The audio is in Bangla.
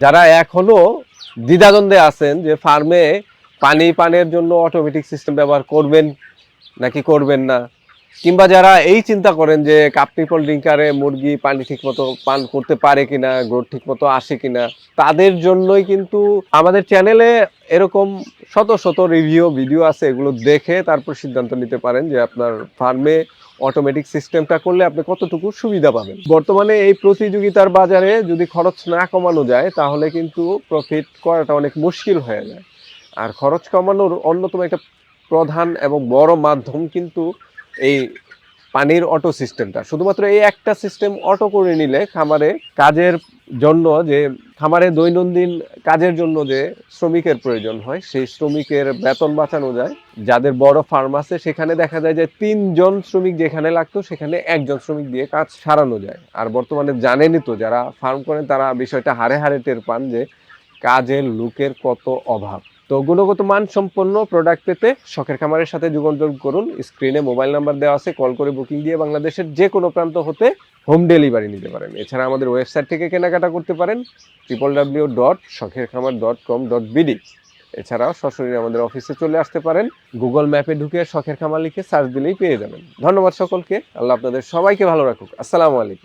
যারা এখনও দ্বিধাদ্বন্দ্বে আছেন যে ফার্মে পানি পানের জন্য অটোমেটিক সিস্টেম ব্যবহার করবেন নাকি করবেন না কিংবা যারা এই চিন্তা করেন যে কাপ পিপল ড্রিঙ্কারে মুরগি পানি ঠিকমতো পান করতে পারে কিনা গ্রোথ ঠিকমতো আসে কিনা, তাদের জন্যই কিন্তু আমাদের চ্যানেলে এরকম শত শত রিভিউ ভিডিও আছে, এগুলো দেখে তারপর সিদ্ধান্ত নিতে পারেন যে আপনার ফার্মে অটোমেটিক সিস্টেমটা করলে আপনি কতটুকু সুবিধা পাবেন। বর্তমানে এই প্রতিযোগিতার বাজারে যদি খরচ না কমানো যায়, তাহলে কিন্তু প্রফিট করাটা অনেক মুশকিল হয়ে যায়। আর খরচ কমানোর অন্যতম একটা প্রধান এবং বড় মাধ্যম কিন্তু এই পানির অটো সিস্টেমটা শুধুমাত্র এই একটা সিস্টেম অটো করে নিলে খামারে কাজের জন্য যে, খামারে দৈনন্দিন কাজের জন্য যে শ্রমিকের প্রয়োজন হয়, সেই শ্রমিকের বেতন বাঁচানো যায়। যাদের বড় ফার্ম আছে, সেখানে দেখা যায় যে তিনজন শ্রমিক যেখানে লাগতো, সেখানে একজন শ্রমিক দিয়ে কাজ সারানো যায়। আর বর্তমানে জানেনই তো, যারা ফার্ম করেন, তারা বিষয়টা হারে হারে টের পান যে, কাজের লোকের কত অভাব। তো গুণগত মান সম্পন্ন প্রোডাক্ট পেতে শখের খামারের সাথে যোগাযোগ করুন। স্ক্রিনে মোবাইল নাম্বার দেওয়া আছে কল করে বুকিং দিয়ে বাংলাদেশের যে কোনো প্রান্ত হতে হোম ডেলিভারি নিতে পারেন। এছাড়া আমাদের ওয়েবসাইট থেকে কেনাকাটা করতে পারেন ট্রিপল ডাব্লিউ ডট শখের খামার ডট কম ডট বিডি এছাড়াও সরাসরি আমাদের অফিসে চলে আসতে পারেন গুগল ম্যাপে ঢুকে শখের খামার লিখে সার্চ দিলেই পেয়ে যাবেন। ধন্যবাদ সকলকে, আল্লাহ আপনাদের সবাইকে ভালো রাখুক। আসসালামু আলাইকুম।